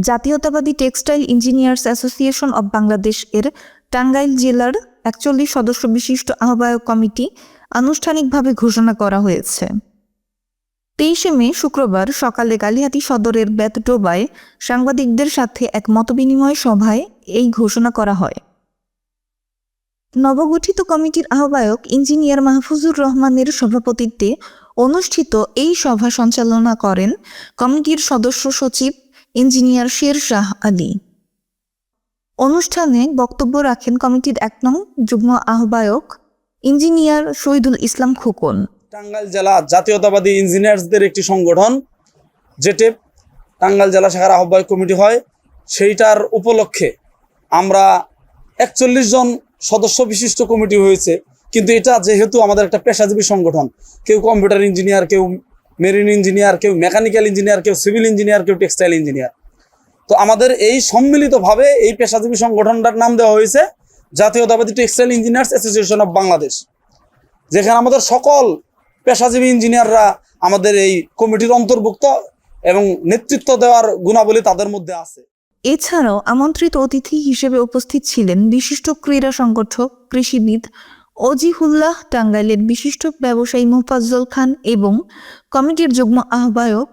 জাতীয়তাবাদী textile engineers association of Bangladesh এর টাঙ্গাইল জেলার একচল্লিশ সদস্য বিশিষ্ট আহ্বায়ক কমিটি আনুষ্ঠানিকভাবে ঘোষণা করা হয়েছে। তেইশে মে, শুক্রবার সকালে কালিহাতী সদরের বেতডোবায় সাংবাদিকদের সাথে এক মতবিনিময় সভায় এই ঘোষণা করা হয়। নবগঠিত কমিটির আহ্বায়ক ইঞ্জিনিয়ার মাহফুজুর রহমানের সভাপতিত্বে অনুষ্ঠিত এই সভা সঞ্চালনা করেন কমিটির সদস্য সচিব ইঞ্জিনিয়ার শের শাহ আলী। অনুষ্ঠানে বক্তব্য রাখেন কমিটির এক নং যুগ্ম আহ্বায়ক ইঞ্জিনিয়ার শহীদুল ইসলাম খোকন। টাঙ্গাইল জেলা জাতীয়তাবাদী ইঞ্জিনিয়ার্সদের একটি সংগঠন, যেটি টাঙ্গাইল জেলা শাখার আহ্বায়ক কমিটি হয়। সেইটার উপলক্ষে আমরা একচল্লিশ জন সদস্য বিশিষ্ট কমিটি হয়েছে। কিন্তু এটা যেহেতু আমাদের একটা পেশাজীবী সংগঠন, কেউ কম্পিউটার ইঞ্জিনিয়ার, কেউ মেরিন ইঞ্জিনিয়ার কেউ মেকানিক্যাল ইঞ্জিনিয়ার, কেউ সিভিল ইঞ্জিনিয়ার, কেউ টেক্সটাইল ইঞ্জিনিয়ার। তো আমাদের এই সম্মিলিতভাবে এই পেশাজীবী সংগঠনটার নাম দেওয়া হয়েছে জাতীয়তাবাদী textile engineers association of Bangladesh, যেখানে আমাদের সকল পেশাজীবী ইঞ্জিনিয়াররা আমাদের এই কমিটির অন্তর্ভুক্ত এবং নেতৃত্ব দেওয়ার গুণাবলী তাদের মধ্যে আছে। এছাড়াও আমন্ত্রিত অতিথি হিসেবে উপস্থিত ছিলেন বিশিষ্ট ক্রীড়া সংগঠক কৃষিবিদ অজিহুল্লাহ টাঙ্গাইলের বিশিষ্ট ব্যবসায়ী মুফাজ্জল খান এবং কমিটির যুগ্ম আহ্বায়ক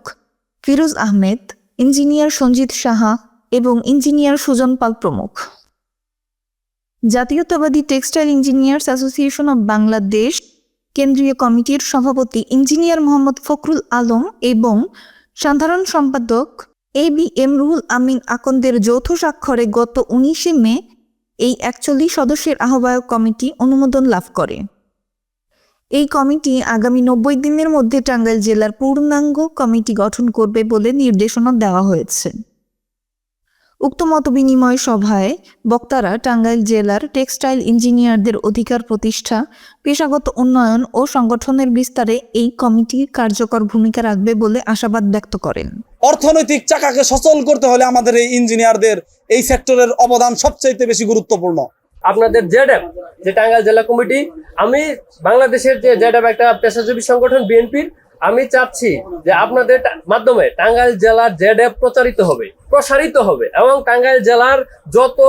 ফিরোজ আহমেদ, ইঞ্জিনিয়ার সঞ্জিত সাহা এবং ইঞ্জিনিয়ার সুজন পাল প্রমুখ। জাতীয়তাবাদী textile engineers association of Bangladesh, কেন্দ্রীয় কমিটির সভাপতি ইঞ্জিনিয়ার মোহাম্মদ ফখরুল আলম এবং সাধারণ সম্পাদক A B M Ruhul Amin আকন্দের যৌথ স্বাক্ষরে গত উনিশে মে এই একচল্লিশ সদস্যের আহ্বায়ক কমিটি অনুমোদন লাভ করে। এই কমিটি আগামী নব্বই দিনের মধ্যে টাঙ্গাইল জেলার পূর্ণাঙ্গ কমিটি গঠন করবে বলে নির্দেশনা দেওয়া হয়েছে। উক্ত মতবিনিময় সভায় বক্তারা টাঙ্গাইল জেলার টেক্সটাইল ইঞ্জিনিয়ারদের অধিকার প্রতিষ্ঠা, পেশাগত উন্নয়ন ও সংগঠনের বিস্তারে এই কমিটি কার্যকর ভূমিকা রাখবে বলে আশাবাদ ব্যক্ত করেন। অর্থনৈতিক চাকাকে সচল করতে হলে আমাদের এই ইঞ্জিনিয়ারদের এই সেক্টরের অবদান সবচাইতে বেশি গুরুত্বপূর্ণ। আপনাদের জেডএফ, যে টাঙ্গাইল জেলা কমিটি, আমি বাংলাদেশের যে জেডএফ একটা পেশাজীবী সংগঠন, বিএনপির, আমি চাচ্ছি যে আপনাদের মাধ্যমে টাঙ্গাইল জেলার জেডএফ প্রচারিত হবে, প্রসারিত হবে এবং টাঙ্গাইল জেলার যত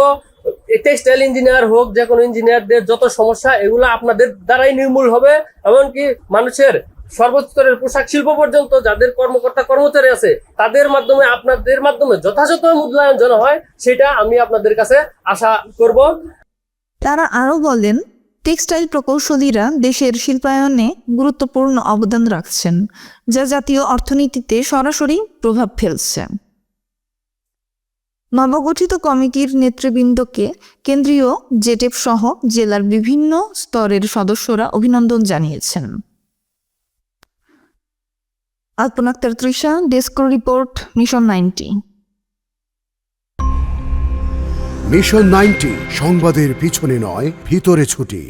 টেক্সটাইল ইঞ্জিনিয়ার হোক, যে কোনো ইঞ্জিনিয়ারদের যত সমস্যা, এগুলো আপনাদের দ্বারাই নির্মূল হবে, এমনকি মানুষের সর্বস্তরের পোশাক শিল্প পর্যন্ত যাদের কর্মকর্তা কর্মচারী আছে, তাদের মাধ্যমে, আপনাদের মাধ্যমে যথাযথ মূল্যায়ন যেন হয়, সেটা আমি আপনাদের কাছে আশা করব। তারা আরও বলেন, টেক্সটাইল প্রকৌশলীরা দেশের শিল্পায়নে গুরুত্বপূর্ণ অবদান রাখছেন, যা জাতীয় অর্থনীতিতে সরাসরি প্রভাব ফেলছে। নবগঠিত কমিটির নেতৃবৃন্দকে কেন্দ্রীয় জেটেপ সহ জেলার বিভিন্ন স্তরের সদস্যরা অভিনন্দন জানিয়েছেন। Alpana Akter Trisha DESCO report mission ninety mission ninety সংবাদের পিছনে নয় ভিতরে ছুটি।